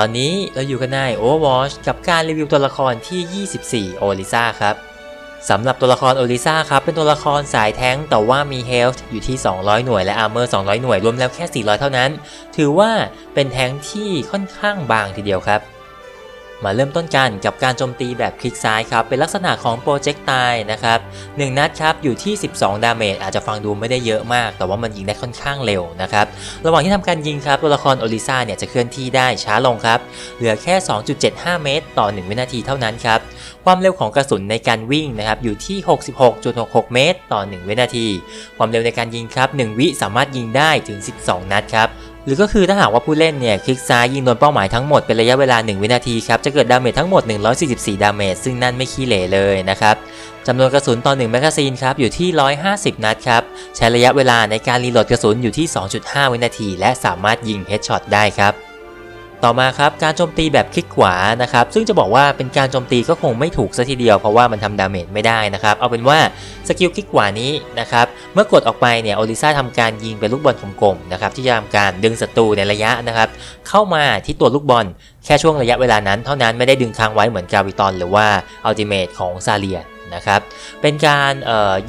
ตอนนี้เราอยู่กันใน Overwatch กับการรีวิวตัวละครที่ 24 โอลิซาครับ สำหรับตัวละครโอลิซาครับ เป็นตัวละครสายแท้งแต่ว่ามี Health อยู่ที่ 200 หน่วยและ Armor 200 หน่วย รวมแล้วแค่ 400 เท่านั้น ถือว่าเป็นแท้งที่ค่อนข้างบางทีเดียวครับ มาเริ่มต้นกันกับการโจมตีแบบคลิกซ้ายครับ เป็นลักษณะของโปรเจกต์ตายนะครับหนึ่งนัดครับอยู่ที่ 12 ดาเมจอาจจะฟังดูไม่ได้เยอะมาก แต่ว่ามันยิงได้ค่อนข้างเร็วนะครับ ระหว่างที่ทำการยิงครับตัวละครโอลิซาเนี่ยจะเคลื่อนที่ได้ช้าลงครับ เหลือแค่ 2.75 เมตร ต่อ 1 วินาทีเท่านั้นครับ ความเร็วของกระสุนในการวิ่งนะครับอยู่ที่ 66.66 เมตร ต่อ 1 วินาที ความเร็วในการยิงครับ 1 วิสามารถยิงได้ถึง 12 นัดครับ หรือก็คือถ้าหากว่าผู้เล่นเนี่ยคลิกซ้ายยิงโดนเป้าหมายทั้งหมดเป็นระยะเวลา 1 วินาทีครับจะเกิดดาเมจทั้งหมด 144 ดาเมจซึ่งนั่นไม่ขี้เหร่เลยนะครับจำนวนกระสุนต่อ1แมกกาซีนครับอยู่ที่ 150 นัดครับใช้ระยะเวลาในการรีโหลดกระสุนอยู่ที่ 2.5 วินาที และสามารถยิงเฮดช็อตได้ครับ ต่อมาครับการโจมตีแบบคลิกขวานะครับซึ่งจะบอกว่าเป็นการโจมตีก็คงไม่ถูกซะทีเดียวเพราะว่ามันทำดาเมจไม่ได้นะครับเอาเป็นว่าสกิลคลิกขวานี้นะครับเมื่อกดออกไปเนี่ยโอลิซ่าทำการยิงเป็นลูกบอลกลมๆนะครับที่จะทำการดึงศัตรูในระยะนะครับเข้ามาที่ตัวลูกบอลแค่ช่วงระยะเวลานั้น เท่านั้นไม่ได้ดึงค้างไว้เหมือนกาวิตอนหรือว่าอัลติเมทของซาเลีย นะครับ เป็นการ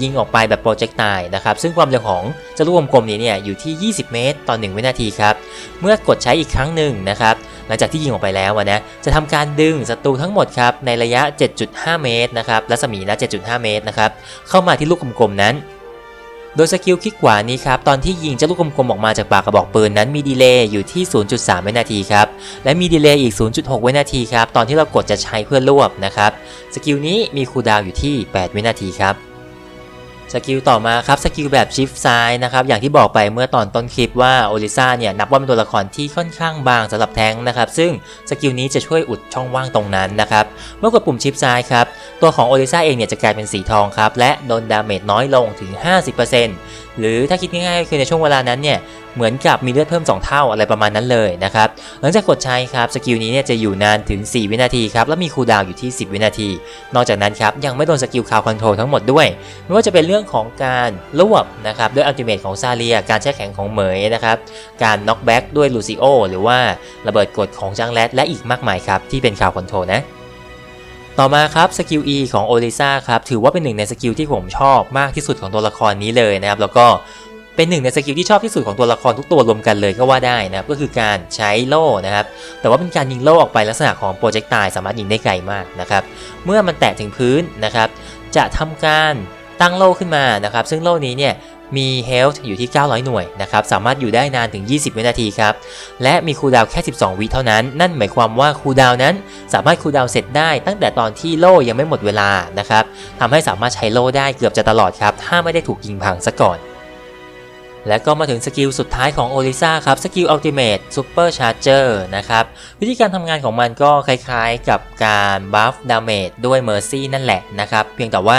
ยิงออกไปแบบโปรเจกต์ไนนะครับ ซึ่งความเร็วของเจ้าลูกกลมๆนี้เนี่ยอยู่ที่ 20 เมตร ต่อ 1 วินาทีครับ เมื่อกดใช้อีกครั้งหนึ่งนะครับ หลังจากที่ยิงออกไปแล้วนะจะทำการดึงศัตรูทั้งหมดครับในระยะ 7.5 เมตรนะครับรัศมีนะ7.5 เมตรนะครับเข้ามาที่ลูกกลมๆนั้น โดยสกิลคลิกขวานี้ครับตอนที่ยิงเจ้าลูกกลมๆออกมาจากปากกระบอกปืนนั้นมีดีเลย์อยู่ที่ 0.3 วินาทีครับและมีดีเลย์อีก 0.6 วินาทีครับตอนที่เรากดจะใช้เพื่อรวบนะครับสกิลนี้มีคูลดาวน์อยู่ที่ 8 วินาทีครับ สกิลต่อมาครับสกิลแบบชิฟซ้ายนะครับอย่างที่บอกไปเมื่อตอนต้นคลิปว่าโอลิซาเนี่ยนับว่าเป็นตัวละครที่ค่อนข้างบางสำหรับแท้งนะครับซึ่งสกิลนี้จะช่วยอุดช่องว่างตรงนั้นนะครับเมื่อกดปุ่มชิฟซ้ายครับตัวของโอลิซาเองเนี่ยจะกลายเป็นสีทองครับและโดนดาเมจน้อยลงถึง 50% หรือถ้าคิดง่ายๆก็คือในช่วงเวลานั้นเนี่ยเหมือนกับมีเลือดเพิ่ม 2 เท่าอะไรประมาณนั้นเลยนะครับหลังจากกดใช้ครับสกิลนี้เนี่ยจะอยู่นานถึง 4 วินาทีครับและมีคูลดาวน์อยู่ที่ 10 วินาที นอกจากนั้นครับยังไม่โดนสกิลคาวคอนโทรลทั้งหมดด้วย ไม่ว่าจะเป็นเรื่องของการรวบนะครับด้วยอัลติเมทของซาเลีย การแช่แข็งของเหมยนะครับการน็อกแบ็กด้วยลูซิโอหรือว่าระเบิดกดของจังแรดและอีกมากมายครับที่เป็นคาวคอนโทรลนะ ต่อมาครับสกิล E ของโอลิซาครับถือว่าเป็นหนึ่งในสกิลที่ผมชอบมากที่สุดของตัวละครนี้เลยนะครับแล้วก็เป็นหนึ่งในสกิลที่ชอบที่สุดของตัวละครทุกตัวรวมกันเลยก็ว่าได้นะครับก็คือการใช้โล่นะครับแต่ว่าเป็นการยิงโล่ออกไปลักษณะของโปรเจกต์ตายสามารถยิงได้ไกลมากนะครับเมื่อมันแตะถึงพื้นนะครับจะทำการตั้งโล่ขึ้นมานะครับซึ่งโล่นี้เนี่ย มี Health อยู่ที่ 900 หน่วยนะครับ สามารถอยู่ได้นานถึง 20 วินาทีครับ และมีคูลดาวแค่ 12 วิเท่านั้น นั่นหมายความว่าคูลดาวนั้นสามารถคูลดาวเสร็จได้ตั้งแต่ตอนที่โล่ยังไม่หมดเวลานะครับทำให้สามารถใช้โล่ได้เกือบจะตลอดครับ ถ้าไม่ได้ถูกยิงพังซะก่อน และก็มาถึงสกิลสุดท้ายของโอลิซ่าครับ สกิลอัลติเมทซูเปอร์ชาร์เจอร์นะครับ วิธีการทำงานของมันก็คล้ายๆกับการบัฟดาเมจด้วยเมอร์ซี่นั่นแหละนะครับ เพียงแต่ว่า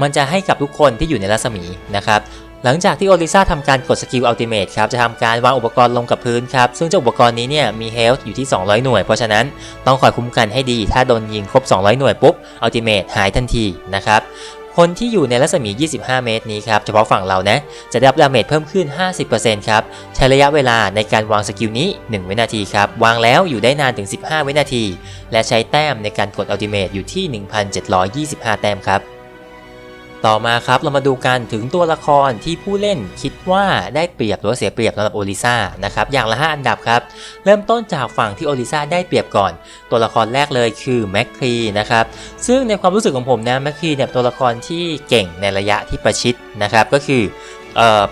มันจะให้กับทุกคนที่อยู่ในรัศมีนะครับ หลังจากที่โอลิซาทำการกดสกิลอัลติเมทครับจะทำการวางอุปกรณ์ลงกับพื้นครับ ซึ่งเจ้าอุปกรณ์นี้เนี่ยมีเฮลท์อยู่ที่ 200 หน่วย เพราะฉะนั้นต้องคอยคุ้มกันให้ดี ถ้าโดนยิงครบ 200 หน่วยปุ๊บอัลติเมทหายทันทีนะครับคนที่อยู่ในรัศมี 25 เมตรนี้ครับ เฉพาะฝั่งเรานะ จะได้รับดาเมจเพิ่มขึ้น 50%ครับ ใช้ระยะเวลาในการวางสกิลนี้ 1 วินาทีครับ วางแล้วอยู่ได้นานถึง 15 วินาที และใช้แต้มในการกดอัลติเมทอยู่ที่ 1,725 แต้มครับ ต่อมาครับเรามาดูกันถึงตัวละครที่ผู้เล่นคิดว่าได้เปรียบหรือเสียเปรียบสำหรับโอลิซานะครับอย่างละ 5 อันดับครับ เริ่มต้นจากฝั่งที่โอลิซาได้เปรียบก่อน ตัวละครแรกเลยคือแมคครีนะครับซึ่งในความรู้สึกของผมนะแมคครีเนี่ยตัวละครที่เก่งในระยะที่ประชิดนะครับก็คือ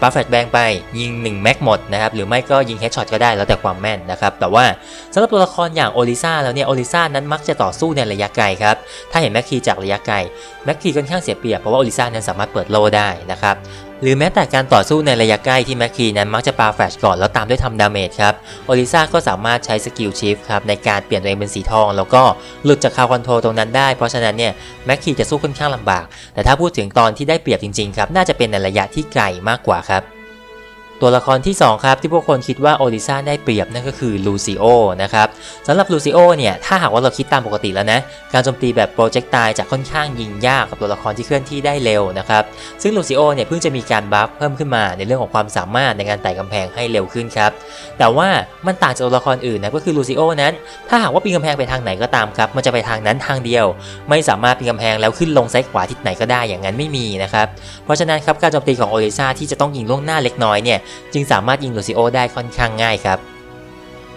ปาแฟตแบงไปยิง1แม็กหมดนะครับหรือไม่ก็ยิงเฮดช็อตก็ได้แล้วแต่ความแม่นนะครับแต่ว่าสำหรับตัวละครอย่างโอลิซาแล้วเนี่ยโอลิซานั้นมักจะต่อสู้ในระยะไกลครับถ้าเห็นแม็กคีจากระยะไกลแม็กคีค่อนข้างเสียเปรียบเพราะว่าโอลิซานั้นสามารถเปิดโลได้นะครับ หรือแม้แต่การต่อสู้ในระยะใกล้ที่แมคคีนั้นมักจะปาแฟชก่อนแล้วตามด้วยทำดาเมจครับโอลิซ่าก็สามารถใช้สกิลชิฟครับในการเปลี่ยนตัวเองเป็นสีทอง แล้วก็หลุดจากคาวคอนโทรลตรงนั้นได้ เพราะฉะนั้นเนี่ยแมคคีจะสู้ค่อนข้างลำบาก แต่ถ้าพูดถึงตอนที่ได้เปรียบจริงๆครับน่าจะเป็นในระยะที่ไกลมากกว่าครับ ตัวละครที่ 2 ครับที่พวกคนคิดว่าโอลิซ่าได้เปรียบนั่นก็คือลูซิโอนะครับสำหรับลูซิโอเนี่ยถ้าหากว่าเราคิดตามปกติแล้วนะการโจมตีแบบโปรเจกต์ตายจะค่อนข้างยิงยากกับตัวละครที่เคลื่อนที่ได้เร็วนะครับซึ่งลูซิโอเนี่ยเพิ่งจะมีการบัฟเพิ่มขึ้นมาในเรื่องของความสามารถในการไต่กำแพงให้เร็วขึ้นครับแต่ว่ามันต่างจากตัวละครอื่นนะก็คือลูซิโอนั้น ถ้าหากว่าปีนกำแพงไปทางไหนก็ตามครับมันจะไปทางนั้นทางเดียว ไม่สามารถปีนกำแพงแล้วขึ้นลงซ้ายขวาทิศไหนก็ได้อย่างนั้นไม่มีนะครับเพราะฉะนั้นครับการโจมตีของโอลิซาที่จะต้องยิงล่วงหน้าเล็กน้อยเนี่ยจึงสามารถยิงลูซิโอได้ค่อนข้างง่ายครับ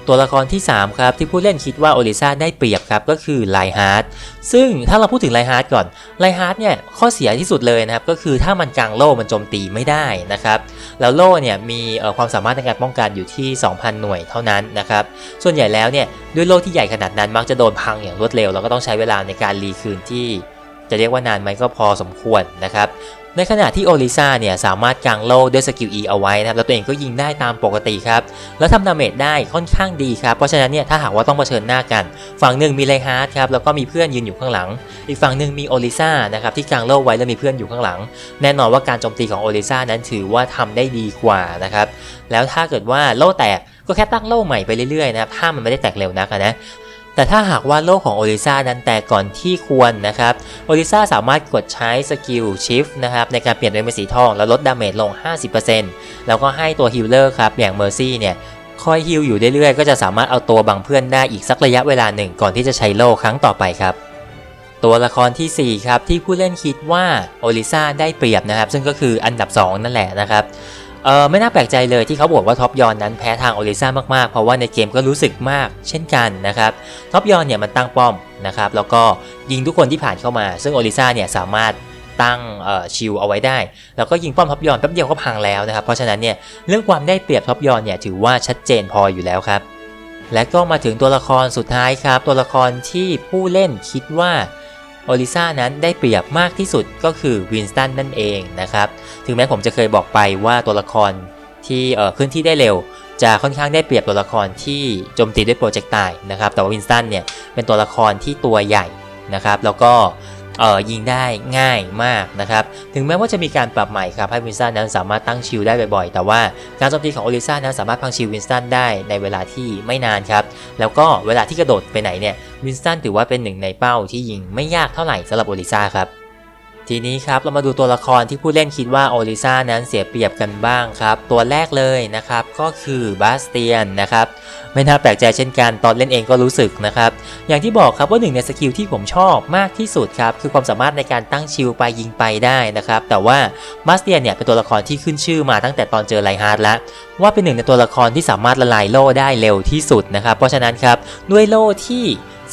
ตัวละครที่ 3 ครับที่ผู้เล่นคิดว่าโอลิซาได้เปรียบครับก็คือไลฮาร์ดซึ่งถ้าเราพูดถึงไลฮาร์ดก่อนไลฮาร์ดเนี่ยข้อเสียที่สุดเลยนะครับก็คือถ้ามันกลางโล่มันโจมตีไม่ได้นะครับแล้วโล่เนี่ยมีความสามารถในการป้องกันอยู่ที่ 2,000 หน่วยเท่านั้นนะครับส่วนใหญ่แล้วเนี่ยด้วยโล่ที่ใหญ่ขนาดนั้นมักจะโดนพังอย่างรวดเร็วแล้วก็ต้องใช้เวลาในการรีคืนที่ จะเรียกว่านานไหมก็พอสมควรนะครับในขณะที่โอลิซาเนี่ยสามารถกางโล่ด้วยสกิล E เอาไว้นะครับแล้วตัวเองก็ยิงได้ตามปกติครับแล้วทำดาเมจได้ค่อนข้างดีครับเพราะฉะนั้นเนี่ยถ้าหากว่าต้องเผชิญหน้ากัน ฝั่งหนึ่งมีไลฮาร์ดครับแล้วก็มีเพื่อนยืนอยู่ข้างหลัง อีกฝั่งหนึ่งมีโอลิซานะครับที่กางโล่ไว้แล้วมีเพื่อนอยู่ข้างหลัง แน่นอนว่าการโจมตีของโอลิซานั้นถือว่าทำได้ดีกว่านะครับแล้วถ้าเกิดว่าโล่แตกก็แค่ตั้งโล่ใหม่ไปเรื่อยๆนะครับถ้ามันไม่ได้แตกเร็วนักนะ แต่ถ้าหากว่าโลกของโอลิซานั้นแตกก่อนที่ควรนะครับโอลิซาสามารถกดใช้สกิลชิฟนะครับในการเปลี่ยนเป็นสีทองแล้วลดดาเมจลง 50%แล้วก็ให้ตัวฮิลเลอร์ครับอย่างเมอร์ซี่เนี่ยคอยฮิลอยู่เรื่อยๆ ก็จะสามารถเอาตัวบังเพื่อนได้อีกสักระยะเวลาหนึ่งก่อนที่จะใช้โลครั้งต่อไปครับ ตัวละครทีสี่4 ครับ ที่ผู้เล่นคิดว่าโอลิซาได้เปรียบนะครับ ซึ่งก็คืออันดับ 2 นั่นแหละนะครับ เออไม่น่าแปลกใจเลยที่เขาบอกว่าท็อปยอนนั้นแพ้ทางโอลิซ่ามากๆ เพราะว่าในเกมก็รู้สึกมากเช่นกันนะครับท็อปยอนเนี่ยมันตั้งป้อมนะครับแล้วก็ยิงทุกคนที่ผ่านเข้ามา ซึ่งโอลิซ่าเนี่ยสามารถตั้งชิลเอาไว้ได้ แล้วก็ยิงป้อมท็อปยอนแป๊บเดียวก็พังแล้วนะครับ เพราะฉะนั้นเนี่ยเรื่องความได้เปรียบท็อปยอนเนี่ยถือว่าชัดเจนพออยู่แล้วครับและก็มาถึงตัวละครสุดท้ายครับ ตัวละครที่ผู้เล่นคิดว่า อลิซ่านั้นได้เปรียบมากที่สุดก็คือวินสตันนั่นเองนะครับ ถึงแม้ผมจะเคยบอกไปว่าตัวละครที่เออเคลื่อนที่ได้เร็ว จะค่อนข้างได้เปรียบตัวละครที่โจมตีด้วยโปรเจกต์ตายนะครับ แต่ว่าวินสตันเนี่ยเป็นตัวละครที่ตัวใหญ่นะครับ แล้วก็ เอ่อยิงได้ง่ายมากนะครับ ถึงแม้ว่าจะมีการปรับใหม่ครับให้วินสตันนั้นสามารถตั้งชิลได้บ่อยๆ แต่ว่าการโจมตีของโอลิซ่านั้นสามารถพังชิลวินสตันได้ในเวลาที่ไม่นานครับ แล้วก็เวลาที่กระโดดไปไหนเนี่ยวินสตันถือว่าเป็นหนึ่งในเป้าที่ยิงไม่ยากเท่าไหร่สำหรับโอลิซ่าครับ ทีนี้ครับเรามาดูตัวละครที่ผู้เล่นคิดว่าโอลิซานั้นเสียเปรียบกันบ้างครับ ตัวแรกเลยนะครับก็คือบาสเตียนนะครับไม่น่าแปลกใจเช่นกันตอนเล่นเองก็รู้สึกนะครับอย่างที่บอกครับว่าหนึ่งในสกิลที่ผมชอบมากที่สุดครับคือความสามารถในการตั้งชิลไปยิงไปได้นะครับแต่ว่าบาสเตียนเนี่ยเป็นตัวละครที่ขึ้นชื่อมาตั้งแต่ตอนเจอไลฮาร์ดแล้วว่าเป็นหนึ่งในตัวละครที่สามารถละลายโล่ได้เร็วที่สุดนะครับเพราะฉะนั้นครับด้วยโล่ที่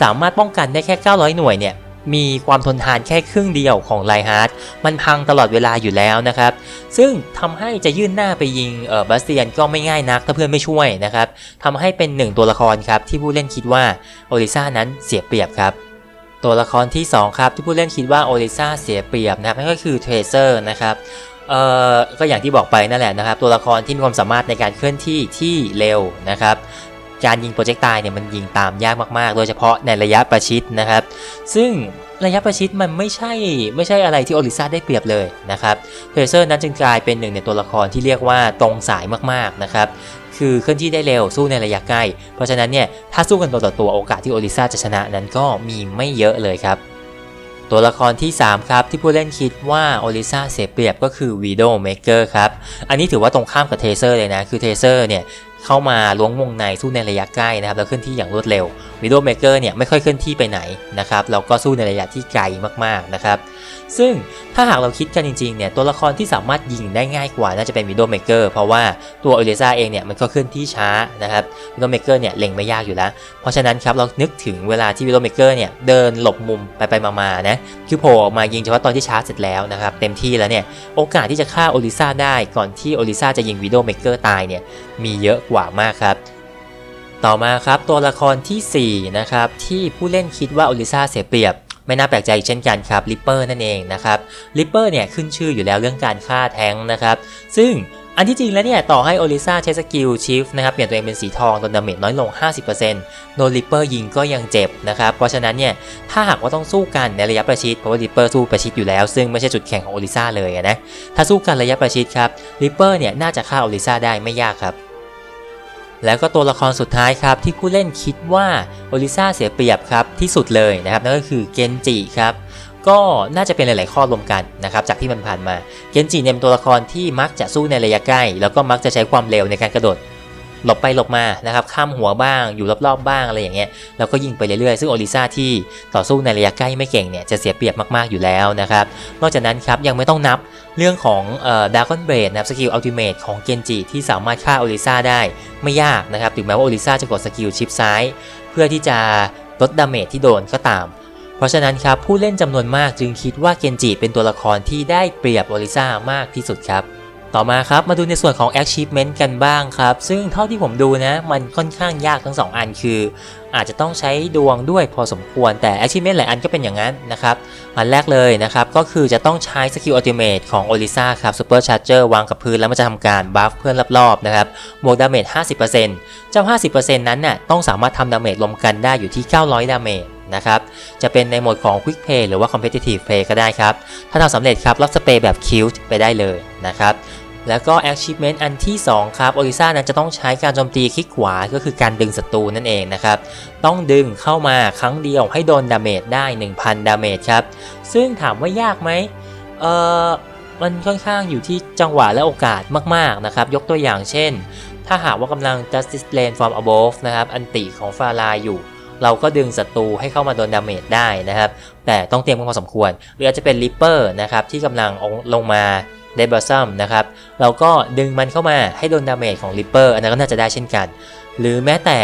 สามารถป้องกันได้แค่ 900 หน่วยเนี่ย มีความทนทานแค่ครึ่งเดียวของไลฮาร์ดมันพังตลอดเวลาอยู่แล้วนะครับ ซึ่งทำให้จะยื่นหน้าไปยิงเออบาสเตียนก็ไม่ง่ายนักถ้าเพื่อนไม่ช่วยนะครับทำให้เป็นหนึ่งตัวละครครับที่ผู้เล่นคิดว่าโอลิซ่านั้นเสียเปรียบครับตัวละครที่ 2 ครับที่ผู้เล่นคิดว่าโอลิซ่าเสียเปรียบนะครับนั่นก็คือเทรเซอร์นะครับเอ่อก็อย่างที่บอกไปนั่นแหละนะครับ ตัวละครที่มีความสามารถในการเคลื่อนที่ที่เร็วนะครับ การยิงโปรเจกต์ตายเนี่ยมันยิงตามยากมากๆ โดยเฉพาะในระยะประชิดนะครับ ซึ่งระยะประชิดมันไม่ใช่ไม่ใช่อะไรที่โอลิซ่าได้เปรียบเลยนะครับเทรเซอร์นั้นจึงกลายเป็นหนึ่งในตัวละครที่เรียกว่าตรงสายมากๆนะครับคือเคลื่อนที่ได้เร็วสู้ในระยะใกล้ เพราะฉะนั้นเนี่ยถ้าสู้กันตัวต่อตัวโอกาสที่โอลิซ่าจะชนะนั้นก็มีไม่เยอะเลยครับตัวละครที่ 3 ครับ ที่ผู้เล่นคิดว่าโอลิซ่าเสียเปรียบก็คือวีโดเมเกอร์ครับ อันนี้ถือว่าตรงข้ามกับเทเซอร์เลยนะ คือเทเซอร์เนี่ย เข้ามาล้วงวงในสู้ในระยะใกล้นะครับ แล้วเคลื่อนที่อย่างรวดเร็ววีโดเมเกอร์เนี่ยไม่ค่อยเคลื่อนที่ไปไหนนะครับแล้วก็สู้ในระยะที่ไกลมากๆนะครับซึ่งถ้าหากเราคิดกันจริงๆเนี่ยตัวละครที่สามารถยิงได้ง่ายกว่าน่าจะเป็นวีโดเมเกอร์เพราะว่าตัวโอลิซ่าเองเนี่ยมันก็เคลื่อนที่ช้านะครับวีโดเมเกอร์เนี่ยเล็งไม่ยากอยู่แล้ว เพราะฉะนั้นครับเรานึกถึงเวลาที่วิโรเมเกอร์เนี่ยเดินหลบมุมไปไปมาๆนะคือโผล่ออกมายิงเฉพาะตอนที่ชาร์จเสร็จแล้วนะครับเต็มที่แล้วเนี่ยโอกาสที่จะฆ่าโอลิซ่าได้ก่อนที่โอลิซ่าจะยิงวิโรเมเกอร์ตายเนี่ยมีเยอะกว่ามากครับ ต่อมาครับตัวละครทีสี่ 4 นะครับ ที่ผู้เล่นคิดว่าโอลิซาเสียเปรียบ ไม่น่าแปลกใจอีกเช่นกันครับลิปเปอร์นั่นเองนะครับลิปเปอร์เนี่ยขึ้นชื่ออยู่แล้วเรื่องการฆ่าแท้งนะครับซึ่งอันที่จริงแล้วเนี่ย ต่อให้โอลิซาใช้สกิลชิฟนะครับ เปลี่ยนตัวเองเป็นสีทองโดนดาเมจน้อยลง 50%โดนริปเปอร์ยิงก็ยังเจ็บนะครับ เพราะฉะนั้นเนี่ย ถ้าหากว่าต้องสู้กันในระยะประชิด เพราะว่าริปเปอร์สู้ประชิดอยู่แล้ว ซึ่งไม่ใช่จุดแข็งของโอลิซาเลยนะ ถ้าสู้กันระยะประชิดครับริปเปอร์เนี่ย น่าจะฆ่าโอลิซาได้ไม่ยากครับ แล้วก็ตัวละครสุดท้ายครับที่ผู้เล่นคิดว่าโอลิซาเสียเปรียบครับที่สุดเลยนะครับนั่นก็คือเกนจิครับก็น่าจะเป็นหลาย ๆ ข้อรวมกันนะครับจากที่มันผ่านมา เกนจิเนี่ยเป็นตัวละครที่มักจะสู้ในระยะใกล้ แล้วก็มักจะใช้ความเร็วในการกระโดด หลบไปหลบมานะครับข้ามหัวบ้างอยู่รอบๆบ้างอะไรอย่างเงี้ยแล้วก็ยิงไปเรื่อยๆ ซึ่งโอลิซาที่ต่อสู้ในระยะใกล้ไม่เก่งเนี่ยจะเสียเปรียบมากๆอยู่แล้วนะครับนอกจากนั้นครับยังไม่ต้องนับเรื่องของเอ่อดากอนเบรดนะครับสกิลอัลติเมทของเกนจิที่สามารถฆ่าโอลิซาได้ไม่ยากนะครับถึงแม้ว่าโอลิซาจะกดสกิลชิปซ้าย เพื่อที่จะลดดาเมจที่โดนก็ตามเพราะฉะนั้นครับผู้เล่นจำนวนมากจึงคิดว่าเกนจิเป็นตัวละครที่ได้เปรียบโอลิซามากที่สุดครับ ต่อมาครับมาดูในส่วนของ achievement กันบ้างครับ ซึ่งเท่าที่ผมดูนะ มันค่อนข้างยากทั้ง 2 อันคือ อาจจะต้องใช้ดวงด้วยพอสมควรแต่ achievement หลายอันก็เป็นอย่างนั้นนะครับ อันแรกเลยนะครับ ก็คือจะต้องใช้สกิลอัลติเมทของโอลิซาครับ Super Charger วางกับพื้นแล้วมันจะทำการบัฟเพื่อนรอบๆนะครับบวกดาเมจ 50%เจ้า 50%นั้นน่ะต้องสามารถทำดาเมจรวมกันได้อยู่ที่ 900 ดาเมจ นะครับ จะเป็นในโหมดของ Quick Play หรือว่า Competitive Play ก็ได้ครับ ถ้าทำสำเร็จครับรับสเปรย์แบบ Cute ไปได้เลยนะครับแล้วก็ achievement อันที่ 2 ครับโอลิซ่านั้นจะต้องใช้การโจมตีคลิกขวาก็คือการดึงศัตรูนั่นเองนะครับ ต้องดึงเข้ามาครั้งเดียวให้โดนดาเมจได้ 1,000 ดาเมจครับ ซึ่งถามว่ายากไหมเออมันค่อนข้างอยู่ที่จังหวะและโอกาสมาก ๆ นะครับ ยกตัวอย่างเช่น ถ้าหากว่ากำลัง justice lane from above นะครับ อันติของฟาลายอยู่ เราก็ดึงศัตรูให้เข้ามาโดนดาเมจได้นะครับ แต่ต้องเตรียมกันพอสมควร หรืออาจจะเป็นริปเปอร์นะครับที่กำลังลงมาเดบ o ซัมนะครับ เราก็ดึงมันเข้ามาให้โดนดาเมจของริปเปอร์อันนั้นก็น่าจะได้เช่นกัน หรือแม้แต่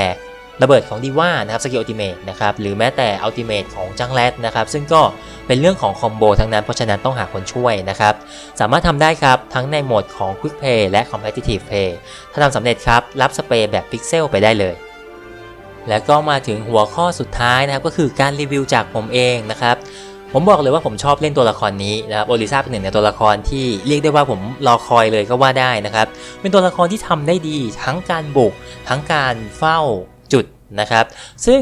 ระเบิดของดีว่านะครับสกิลอัลติเมทนะครับหรือแม้แต่อัลติเมทของจังแรดนะครับซึ่งก็เป็นเรื่องของคอมโบทั้งนั้นเพราะฉะนั้นต้องหาคนช่วยนะครับสามารถทำได้ครับทั้งในโหมดของ Quick Play และ Competitive Play ถ้าทำสำเร็จครับ รับสเปรย์แบบพิกเซลไปได้เลย แล้วก็มาถึงหัวข้อสุดท้ายนะครับ ก็คือการรีวิวจากผมเองนะครับ ผมบอกเลยว่าผมชอบเล่นตัวละครนี้นะครับโอลิซาเป็นหนึ่งในตัวละครที่เรียกได้ว่าผมรอคอยเลยก็ว่าได้นะครับ เป็นตัวละครที่ทำได้ดีทั้งการบุก ทั้งการเฝ้าจุดนะครับ ซึ่ง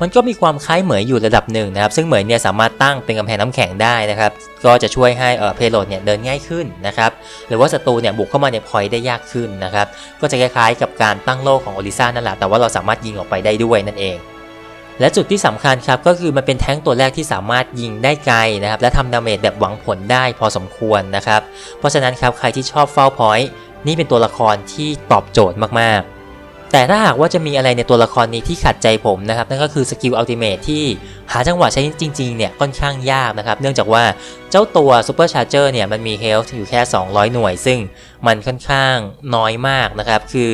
มันก็มีความคล้ายเหมยอยู่ระดับหนึ่งนะครับ ซึ่งเหมยเนี่ยสามารถตั้งเป็นกำแพงน้ำแข็งได้นะครับ ก็จะช่วยให้เออเพโลดเนี่ยเดินง่ายขึ้นนะครับ หรือว่าศัตรูเนี่ยบุกเข้ามาในพอยต์ได้ยากขึ้นนะครับ ก็จะคล้ายๆกับการตั้งโล่ของโอลิซ่านั่นแหละ แต่ว่าเราสามารถยิงออกไปได้ด้วยนั่นเองและจุดที่สำคัญครับก็คือมันเป็นแท้งตัวแรกที่สามารถยิงได้ไกลนะครับและทำดาเมจแบบหวังผลได้พอสมควรนะครับ เพราะฉะนั้นครับใครที่ชอบเฝ้าพอยต์นี่เป็นตัวละครที่ตอบโจทย์มากๆ แต่ถ้าหากว่าจะมีอะไรในตัวละครนี้ที่ขัดใจผมนะครับนั่นก็คือสกิลอัลติเมทที่หาจังหวะใช้จริงๆเนี่ยค่อนข้างยากนะครับ เนื่องจากว่าเจ้าตัว Super Charger เนี่ยมันมีเฮลท์อยู่แค่ 200 หน่วย ซึ่งมันค่อนข้างน้อยมากนะครับ คือ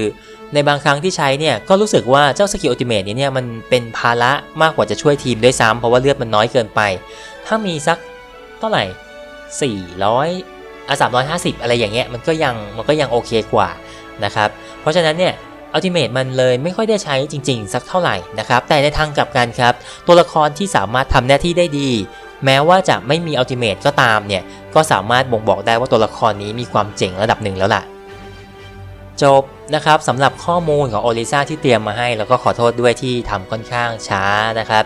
ในบางครั้งที่ใช้เนี่ยก็รู้สึกว่าเจ้าสกิลอัลติเมทนี้เนี่ยมันเป็นภาระมากกว่าจะช่วยทีมด้วยซ้ำเพราะว่าเลือดมันน้อยเกินไป ถ้ามีสักเท่าไหร่ 400อะ350 อะไรอย่างเงี้ยมันก็ยังมันก็ยังโอเคกว่านะครับเพราะฉะนั้นเนี่ย อัลติเมทมันเลยไม่ค่อยได้ใช้จริง ๆ สักเท่าไหร่นะครับ แต่ในทางกลับกันครับ ตัวละครที่สามารถทำหน้าที่ได้ดี แม้ว่าจะไม่มีอัลติเมทก็ตามเนี่ย ก็สามารถบ่งบอกได้ว่าตัวละครนี้มีความเจ๋งระดับหนึ่งแล้วล่ะ จบนะครับสำหรับข้อมูลของโอลิซาที่เตรียมมาให้ แล้วก็ขอโทษด้วยที่ทำค่อนข้างช้านะครับ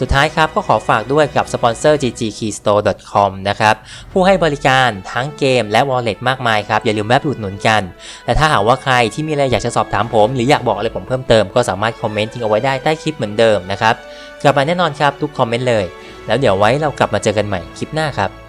สุดท้ายครับก็ขอฝากด้วยกับสปอนเซอร์ ggkeystore.com นะครับผู้ให้บริการทั้งเกมและ wallet มากมายครับ อย่าลืมแวะอุดหนุนกัน และถ้าหากว่าใครที่มีอะไรอยากจะสอบถามผม หรืออยากบอกอะไรผมเพิ่มเติมก็สามารถคอมเมนต์ทิ้งเอาไว้ได้ใต้คลิปเหมือนเดิมนะครับกลับมาแน่นอนครับทุกคอมเมนต์เลย แล้วเดี๋ยวไว้เรากลับมาเจอกันใหม่คลิปหน้าครับ